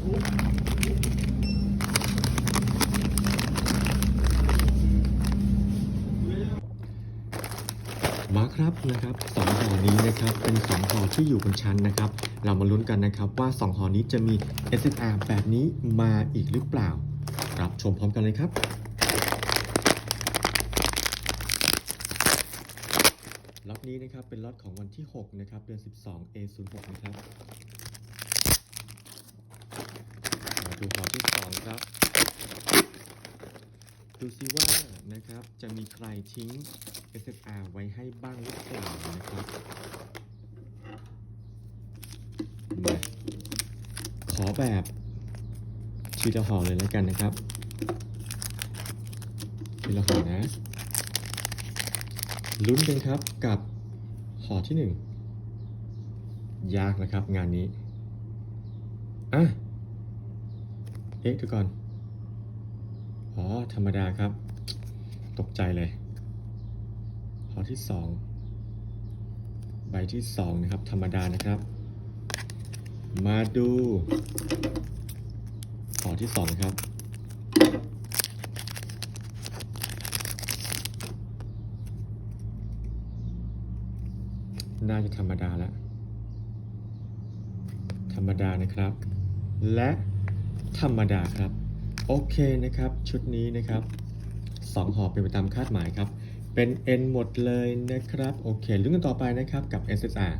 มาครับนะครับสองหอนี้นะครับเป็นสองหอที่อยู่บนชั้นนะครับ เรามาลุ้นกันนะครับว่าสองหอนี้จะมี SSR แบบนี้มาอีกหรือเปล่า รับชมพร้อมกันเลยครับล็อตนี้นะครับเป็นล็อตของวันที่ 6 นะครับ เดือน 12 A06 นะครับ ดูหอที่2ครับ ดูซิว่านะครับจะมีใครทิ้ง SSR ไว้ให้บ้างหรือเปล่านะครับมาขอแบบทีละหอเลยแล้วกันนะครับทีละหอนะลุ้นกันครับกับหอที่หนึ่งยากนะครับงานนี้อะ เอ๊ะเดี๋ยวก่อน อ๋อ ธรรมดาครับ ตกใจเลยหอที่สองใบที่สองนะครับ ธรรมดานะครับ มาดูหอที่สองครับน่าจะธรรมดาแล้ว ธรรมดานะครับ และ ธรรมดาครับ โอเคนะครับ ชุดนี้นะครับสองหอเป็นไปตามคาดหมายครับ เป็น N หมดเลยนะครับ โอเคลุ้นกันต่อไปนะครับกับ SSR